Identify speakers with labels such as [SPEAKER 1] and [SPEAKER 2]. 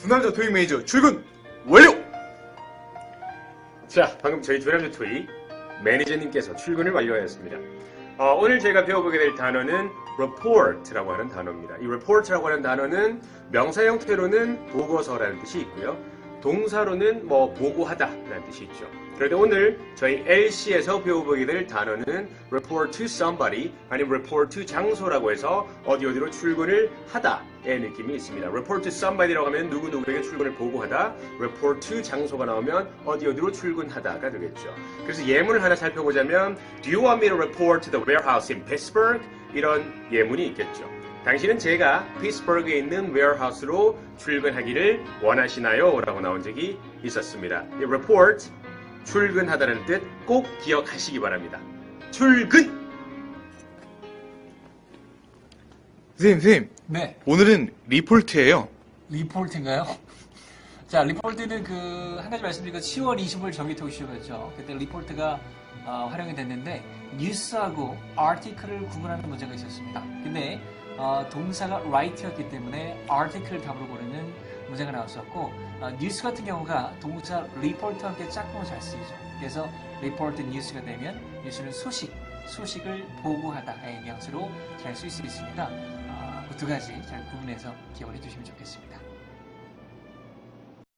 [SPEAKER 1] 두 남자 토익 매니저 출근 완료! 자, 방금 저희 두 남자 토익 매니저님께서 출근을 완료하였습니다. 어, 오늘 제가 배워보게 될 단어는 report라고 하는 단어입니다. 이 report라고 하는 단어는 명사 형태로는 보고서라는 뜻이 있고요. 동사로는 뭐 보고하다라는 뜻이 있죠. 그런데 오늘 저희 LC에서 배워보게 될 단어는 report to somebody 아니면 report to 장소라고 해서 어디 어디로 출근을 하다의 느낌이 있습니다. report to somebody라고 하면 누구누구에게 출근을 보고하다, report to 장소가 나오면 어디 어디로 출근하다가 되겠죠. 그래서 예문을 하나 살펴보자면 Do you want me to report to the warehouse in Pittsburgh? 이런 예문이 있겠죠. 당신은 제가 피츠버그에 있는 웨어하우스로 출근하기를 원하시나요? 라고 나온 적이 있었습니다. 이 report, 출근하다는 뜻 꼭 기억하시기 바랍니다. 출근! 선생님, 선생님,
[SPEAKER 2] 네,
[SPEAKER 1] 오늘은 리폴트예요.
[SPEAKER 2] 리포트인가요? 자, 리포트는 그, 한 가지 말씀드리고 10월 25일 정기 토크쇼였죠. 그때 리포트가 어, 활용이 됐는데, 뉴스하고 아티클을 구분하는 문제가 있었습니다. 근데, 어, 동사가 write였기 때문에 article을 답으로 고르는 문제가 나왔었고, 어, 뉴스 같은 경우가 동사 리포트와 함께 짝꿍을 잘 쓰이죠. 그래서 리포트 뉴스가 되면 뉴스는 소식, 소식을 보고하다의 뉘앙스로 잘 쓸 수 있습니다. 어, 그두 가지 잘 구분해서 기억을 해주시면 좋겠습니다.